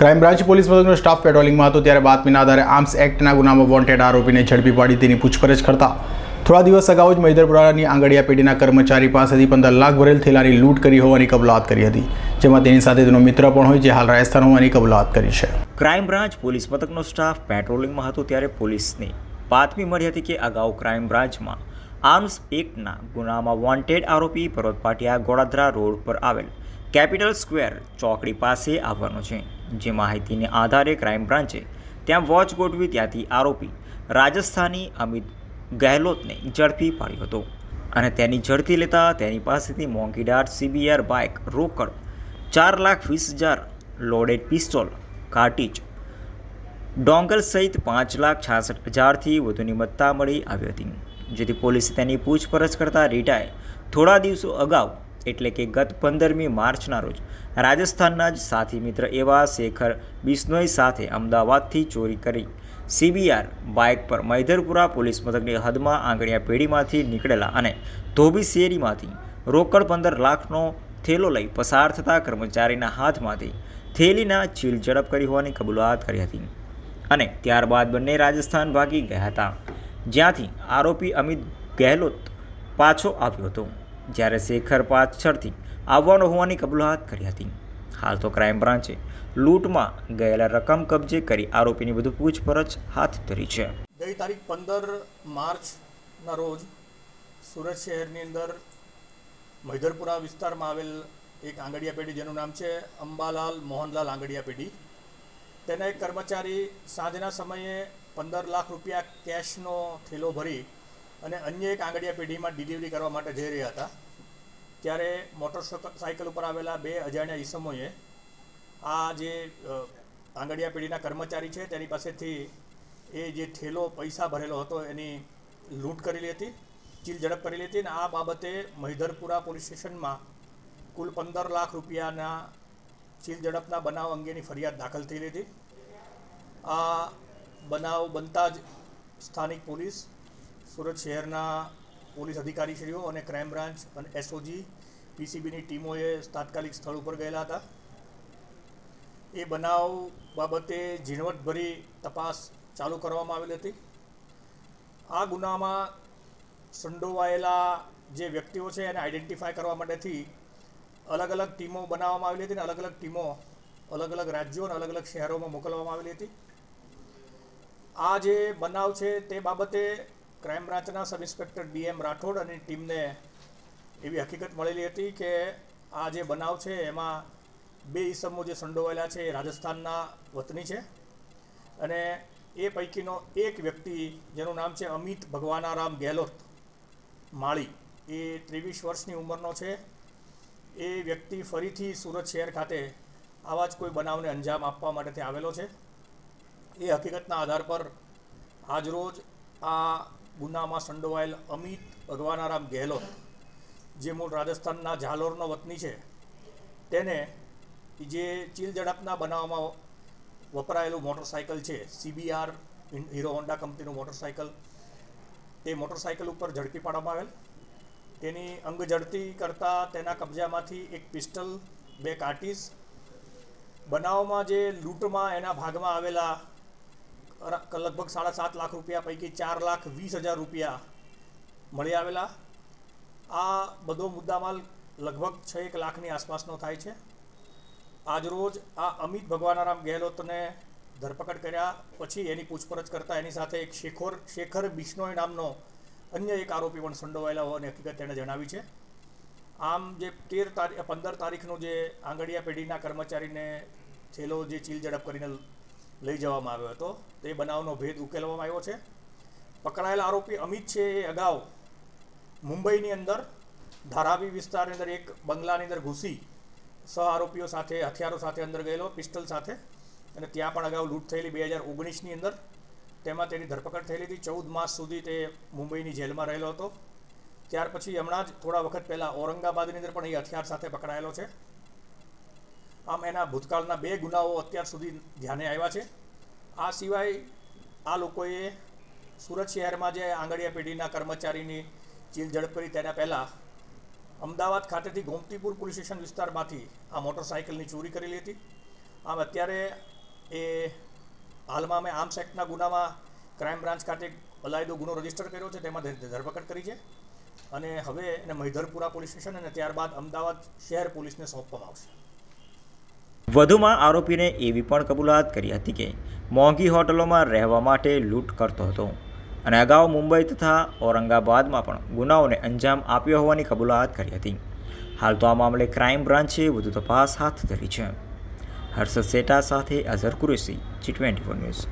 Crime branch police મથકનો staff પેટ્રોલિંગમાં હતો, ત્યારે બાતમીના આધારે આર્મ્સ એક્ટના ગુનામાં વોન્ટેડ આરોપીને ઝડપી પાડી તેની પૂછપરછ કરતા. થોડા દિવસ અગાઉ જ મહિધરપુરાની આંગડિયા પેઢીના કર્મચારી પાસેથી પંદર લાખ ભરેલ થેલાની લૂંટ કરી હોવાની કબૂલાત કરી હતી. જેમાં તેની સાથે તેનો મિત્ર પણ હોય જે હાલ રાજસ્થાન હોવાની કબૂલાત કરી છે. ક્રાઇમ બ્રાન્ચ પોલીસ મથકનો સ્ટાફ પેટ્રોલિંગમાં હતો ત્યારે પોલીસની બાતમી મળી હતી કે અગાઉ ક્રાઇમ બ્રાન્ચમાં આર્મ્સ એક્ટના ગુનામાં વોન્ટેડ આરોપી પર્વત પાટિયા ગોળાધરા રોડ પર આવેલ કેપિટલ સ્ક્વેર ચોકડી પાસે આવવાનો છે. જે માહિતીને આધારે ક્રાઇમ બ્રાન્ચે ત્યાં વોચ ગોઠવી ત્યાંથી આરોપી રાજસ્થાની અમિત ગહેલોતને ઝડપી પાડ્યો હતો. અને તેની ઝડપી લેતા તેની પાસેથી મોંઘીદાર સીબીઆર બાઇક રોકડ ચાર લાખ વીસ હજાર લોડેડ પિસ્તોલ કાર્ટીજ ડોંગલ સહિત પાંચ લાખ છાસઠ હજારથી વધુની મત્તા મળી આવી હતી. જેથી પોલીસે તેની પૂછપરછ કરતા રીટાએ થોડા દિવસો અગાઉ એટલે કે ગત પંદરમી માર્ચના રોજ રાજસ્થાનના જ સાથી મિત્ર એવા શેખર બિશ્નોઈ સાથે અમદાવાદથી ચોરી કરી. સીબીઆર બાઇક પર મૈધરપુરા પોલીસ મથકની હદમાં આંગળીયા પેઢીમાંથી નીકળેલા અને ધોબી શેરીમાંથી રોકડ પંદર લાખનો થેલો લઈ પસાર થતા કર્મચારીના હાથમાંથી થેલીના ચીલ ઝડપ કરી હોવાની કબૂલાત કરી હતી અને ત્યારબાદ બંને રાજસ્થાન ભાગી ગયા હતા. જ્યાંથી આરોપી અમિત ગહેલોત પાછો આવ્યો હતો. જ્યારે શેખર પાછળથી આવવાનો હોવાની કબૂલાત કરી હતી. હાલ તો ક્રાઇમ બ્રાન્ચે લૂંટમાં ગયેલા રકમ કબજે કરી આરોપીની વધુ પૂછપરછ હાથ ધરી છે. ગઈ તારીખ પંદર માર્ચના રોજ સુરત શહેરની અંદર મૈધરપુરા વિસ્તારમાં આવેલ એક આંગડિયા પેઢી જેનું નામ છે અંબાલાલ મોહનલાલ આંગડિયા પેઢી. તેના કર્મચારી સાંજના સમયે પંદર લાખ રૂપિયા કેશનો થેલો ભરી અને અન્ય એક આંગડિયા પેઢીમાં ડિલિવરી કરવા માટે જઈ રહ્યા હતા. ત્યારે મોટરસાઇકલ ઉપર આવેલા બે અજાણ્યા ઈસમોએ આ જે આંગડિયા પેઢીના કર્મચારી છે, તેની પાસેથી એ જે થેલો પૈસા ભરેલો હતો એની લૂંટ કરેલી હતી, ચીલ ઝડપ કરેલી હતી અને આ બાબતે મહિધરપુરા પોલીસ સ્ટેશનમાં કુલ પંદર લાખ રૂપિયાના ચીલ ઝડપના બનાવ અંગેની ફરિયાદ દાખલ થયેલી હતી. આ બનાવ બનતા જ સ્થાનિક પોલીસ સુરત શહેરના પોલીસ અધિકારીશ્રીઓ અને ક્રાઇમ બ્રાન્ચ અને એસઓજી પીસીબીની ટીમોએ તાત્કાલિક સ્થળ ઉપર ગયેલા હતા. એ બનાવ બાબતે ઝીણવટભરી તપાસ ચાલુ કરવામાં આવેલી હતી. આ ગુનામાં સંડોવાયેલા જે વ્યક્તિઓ છે એને આઈડેન્ટિફાય કરવા માટેથી અલગ અલગ ટીમો બનાવવામાં આવેલી હતી અને અલગ અલગ ટીમો અલગ અલગ રાજ્યો અને અલગ અલગ શહેરોમાં મોકલવામાં આવેલી હતી. આ જે બનાવ છે તે બાબતે ક્રાઇમ બ્રાન્ચના સબ ઇન્સ્પેક્ટર ડીએમ રાઠોડ અને ટીમને એવી હકીકત મળેલી હતી કે આ જે બનાવ છે, એમાં બે ઈસમો જે સંડોવાયેલા છે એ રાજસ્થાનના વતની છે. અને એ પૈકીનો એક વ્યક્તિ જેનું નામ છે અમિત ભગવાનારામ ગેહલોત માળી, એ ત્રેવીસ વર્ષની ઉંમરનો છે. એ વ્યક્તિ ફરીથી સુરત શહેર ખાતે આવા જ કોઈ બનાવને અંજામ આપવા માટે આવેલો છે. એ હકીકતના આધાર પર આજરોજ આ ગુનામાં સંડોવાયેલ અમિત ભગવાનારામ ગેહલોત, જે મૂળ રાજસ્થાનના ઝાલોરનો વતની છે, તેને જે ચીલ ઝડપના બનાવમાં વપરાયેલું મોટરસાયકલ છે સીબીઆર હીરો હોન્ડા કંપનીનું મોટરસાયકલ, તે મોટરસાયકલ ઉપર ઝડપી પાડવામાં આવેલ. તેની અંગ ઝડપી કરતાં તેના કબજામાંથી એક પિસ્ટલ, બે કાર્ટીસ. બનાવમાં જે લૂંટમાં એના ભાગમાં આવેલા લગભગ સાડા સાત લાખ રૂપિયા, પૈકી ચાર લાખ વીસ હજાર રૂપિયા મળી આવેલા. આ બધો મુદ્દામાલ લગભગ છ એક લાખની આસપાસનો થાય છે. આજરોજ આ અમિત ભગવાનારામ ગેહલોતને ધરપકડ કર્યા, પછી એની પૂછપરછ કરતાં એની સાથે એક શેખોર, શેખર બિશ્નોય નામનો અન્ય એક આરોપી પણ સંડોવાયેલા હોવાની હકીકત તેણે જણાવી છે. આમ જે તેર તારીખ પંદર તારીખનું જે આંગડિયા પેઢીના કર્મચારીને છેલ્લો જે ચીલ ઝડપ કરીને લઈ જવામાં આવ્યો હતો. તે બનાવનો ભેદ ઉકેલવામાં આવ્યો છે. પકડાયેલા આરોપી અમિત છે એ અગાઉ મુંબઈની અંદર ધારાવી વિસ્તારની અંદર એક બંગલાની અંદર ઘૂસી સહ આરોપીઓ સાથે, હથિયારો સાથે અંદર ગયેલો, પિસ્ટલ સાથે. અને ત્યાં પણ અગાઉ લૂંટ થયેલી બે હજાર ઓગણીસની અંદર તેમાં તેની ધરપકડ થયેલી હતી. ચૌદ માસ સુધી તે મુંબઈની જેલમાં રહેલો હતો. ત્યાર પછી હમણાં જ થોડા વખત પહેલાં ઔરંગાબાદની અંદર પણ એ હથિયાર સાથે પકડાયેલો છે. આમ એના ભૂતકાળના બે ગુનાઓ અત્યાર સુધી ધ્યાને આવ્યા છે. આ સિવાય આ લોકોએ સુરત શહેરમાં જે આંગડિયા પેઢીના કર્મચારીની ચીલ ઝડપ કરી તેના પહેલાં અમદાવાદ ખાતેથી ગોમતીપુર પોલીસ સ્ટેશન વિસ્તારમાંથી આ મોટરસાયકલની ચોરી કરેલી હતી. આમ અત્યારે એ હાલમાં અમે આર્મ્સ એક્ટના ગુનામાં ક્રાઇમ બ્રાન્ચ ખાતે અલાયદો ગુનો રજિસ્ટર કર્યો છે, તેમાં ધર- ધરપકડ કરી છે. અને હવે એને મહિધરપુરા પોલીસ સ્ટેશન અને ત્યારબાદ અમદાવાદ શહેર પોલીસને સોંપવામાં આવશે. વધુમાં આરોપીને એવી પણ કબૂલાત કરી હતી કે મોંઘી હોટલોમાં રહેવા માટે લૂંટ કરતો હતો. અને અગાઉ મુંબઈ તથા ઔરંગાબાદમાં પણ ગુનાઓને અંજામ આપ્યો હોવાની કબૂલાત કરી હતી. હાલ તો આ મામલે ક્રાઇમ બ્રાન્ચે વધુ તપાસ હાથ ધરી છે. હર્ષદ સેટા સાથે Azhar Qureshi, G twenty news.